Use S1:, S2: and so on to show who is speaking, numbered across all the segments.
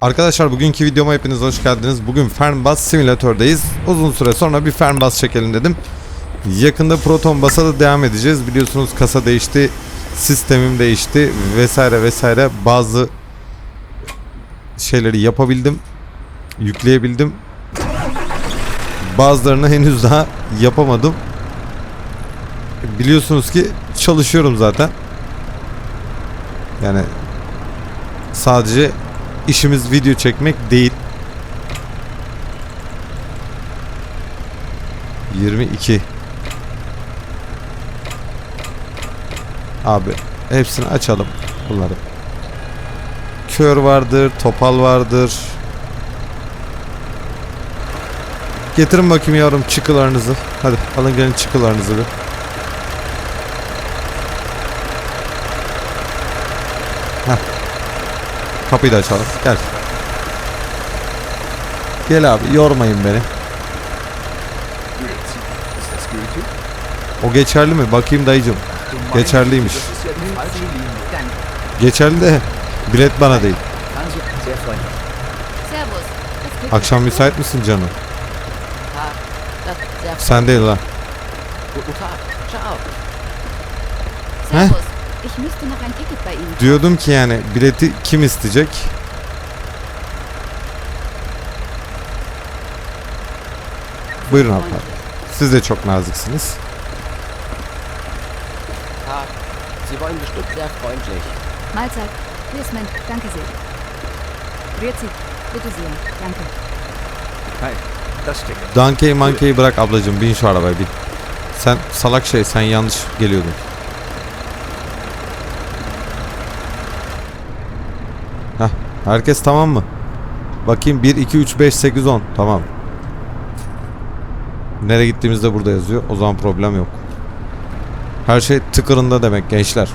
S1: Arkadaşlar bugünkü videoma hepiniz hoş geldiniz. Bugün Fernbus Simülatör'deyiz. Uzun süre sonra bir Fernbus çekelim dedim. Yakında Proton Bus'a da devam edeceğiz. Biliyorsunuz kasa değişti, sistemim değişti vesaire vesaire. Bazı şeyleri yapabildim, yükleyebildim. Bazılarını henüz daha yapamadım. Biliyorsunuz ki çalışıyorum zaten. Yani sadece işimiz video çekmek değil. 22 Abi hepsini açalım bunları. Kör vardır, topal vardır. Getirin bakayım yavrum çıkılarınızı. Hadi alın gelin çıkılarınızı bir. Heh. Kapıyı da açalım. Gel. Gel abi yormayın beni. O geçerli mi? Bakayım dayıcım. Geçerliymiş. Geçerli de bilet bana değil. Akşam müsait misin canım? Sen değil lan.
S2: Guten Tag.
S3: Ciao.
S1: Hä?
S3: Servus. Ich müsste noch ein Ticket bei Ihnen.
S1: Diyordum ki yani bileti kim isteyecek? Buyurun abla. Siz de çok naziksiniz.
S2: Tag. Sie wollen bestimmt sehr freundlich.
S3: Mahlzeit. Hier ist mein... Danke sehr. Grüezi. Bitte sehr. Danke.
S2: Hi. Das Ticket.
S1: Dankeyi mankeyi bırak ablacığım bin şu arabaya bin. Sen salak şey sen yanlış geliyordun. Heh, herkes tamam mı? Bakayım 1, 2, 3, 5, 8, 10. Tamam. Nereye gittiğimizde burada yazıyor. O zaman problem yok. Her şey tıkırında demek gençler.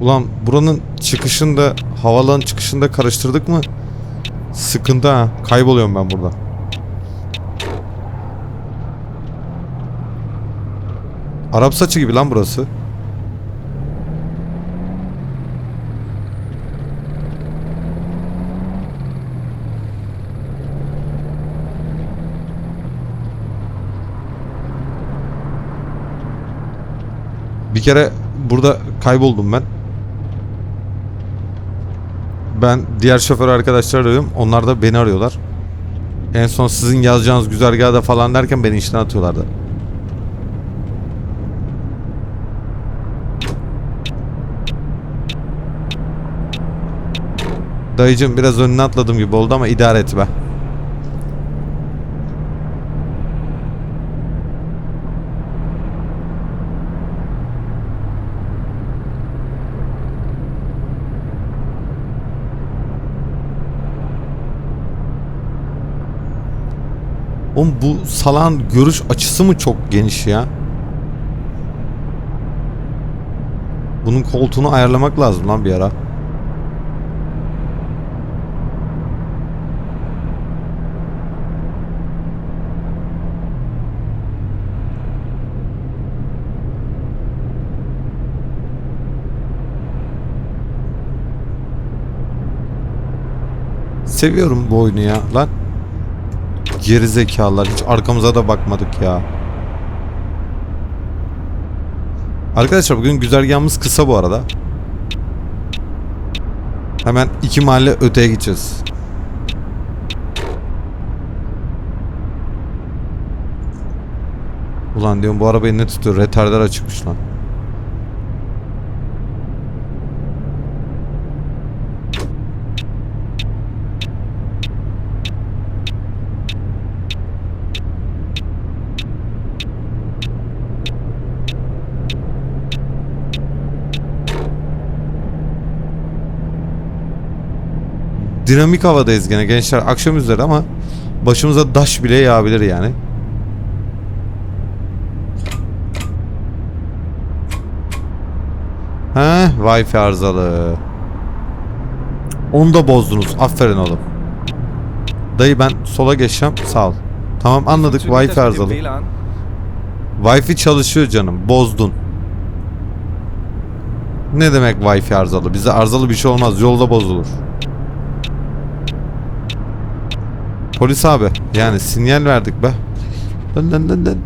S1: Ulan buranın çıkışında havalan çıkışında karıştırdık mı? Sıkıntı ha. Kayboluyorum ben burada. Arap saçı gibi lan burası. Bir kere burada kayboldum ben. Ben diğer şoför arkadaşlar arıyorum. Onlar da beni arıyorlar. En son sizin yazacağınız güzergahda falan derken beni işten atıyorlardı. Dayıcım biraz önüne atladım gibi oldu ama idare et be. Oğlum bu salan görüş açısı mı çok geniş ya? Bunun koltuğunu ayarlamak lazım lan bir ara. Seviyorum bu oyunu ya lan. Geri zekalar hiç arkamıza da bakmadık ya. Arkadaşlar bugün güzergahımız kısa bu arada. Hemen iki mahalle öteye gideceğiz. Ulan diyorum bu arabayı ne tutuyor? Retarder açıkmış lan. Dinamik havadayız gene gençler. Akşam üzeri ama başımıza daş bile yağabilir yani. He, Wi-Fi arızalı. Onu da bozdunuz. Aferin oğlum. Dayı ben sola geçeceğim. Sağ ol. Tamam anladık. Wi-Fi arızalı. Wi-Fi çalışıyor canım. Bozdun. Ne demek Wi-Fi arızalı? Bize arızalı bir şey olmaz. Yolda bozulur. Polis abi. Yani sinyal verdik be. Dön dön dön dön.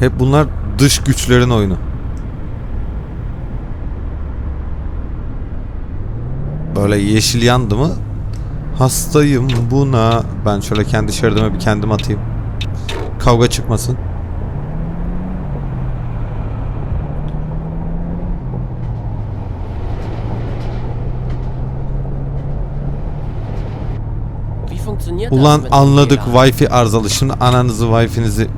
S1: Hep bunlar dış güçlerin oyunu. Böyle yeşil yandı mı? Hastayım buna. Ben şöyle kendi şeridime bir kendim atayım. Kavga çıkmasın. Ulan anladık? Wi-Fi arızalı. Şimdi ananızı Wi-Fi'nizi...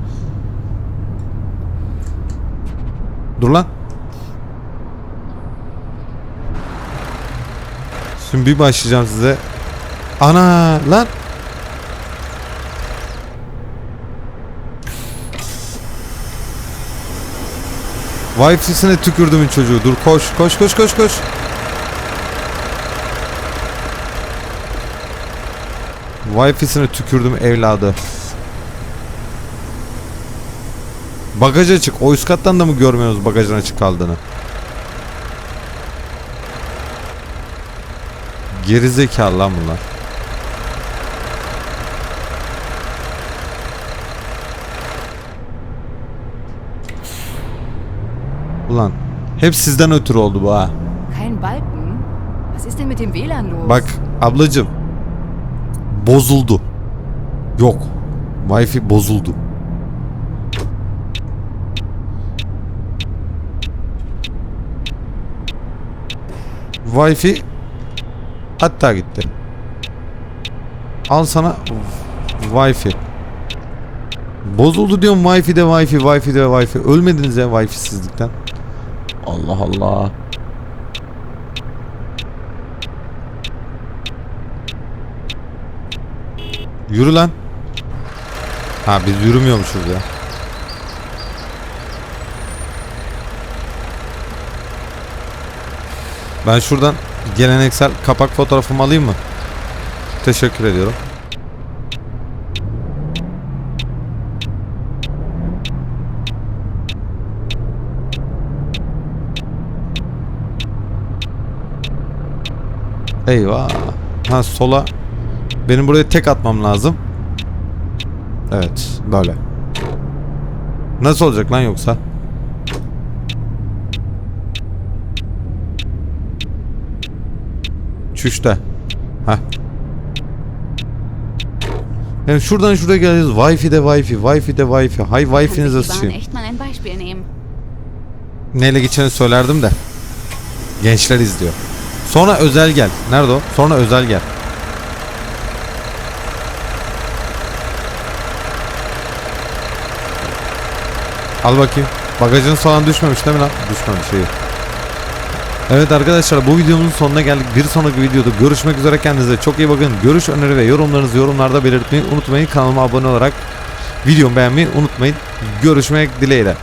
S1: Dur lan. Şimdi bir başlayacağım size. Ana lan. Wi-Fi'sine tükürdümün çocuğu. Dur koş koş koş koş koş. Wi-Fi'sine tükürdüm evladı. Bagaj açık. O üst kattan da mı görmüyoruz bagajın açık kaldığını? Gerizekalı lan bunlar. Ulan hep sizden ötürü oldu bu ha.
S3: Kein Balken? Was ist denn mit dem WLAN los?
S1: Bak ablacım. Bozuldu. Yok. Wi-Fi bozuldu. Wi-Fi hatta gitti. Al sana Wi-Fi. Bozuldu diyorum Wi-Fi de Wi-Fi, Wi-Fi de Wi-Fi. Ölmediniz ya Wi-Fi'sizlikten. Allah Allah. Yürü lan. Ha biz yürümüyormuşuz ya. Ben şuradan geleneksel kapak fotoğrafımı alayım mı? Teşekkür ediyorum. Eyvah. Ha sola. Benim buraya tek atmam lazım. Evet böyle. Nasıl olacak lan yoksa? Çüşte. Heh. Yani şuradan şuraya geleceğiz. Wi-Fi de Wi-Fi, Wi-Fi de Wi-Fi. Hay Wi-Fi'nize sıçayım. Neyle geçeni söylerdim de. Gençler izliyor. Sonra özel gel. Nerede o? Sonra özel gel. Al bakayım. Bagajın falan düşmemiş değil mi lan? Düşmemiş iyi. Evet arkadaşlar bu videomuzun sonuna geldik. Bir sonraki videoda görüşmek üzere kendinize çok iyi bakın. Görüş öneri ve yorumlarınızı yorumlarda belirtmeyi unutmayın. Kanalıma abone olarak videomu beğenmeyi unutmayın. Görüşmek dileğiyle.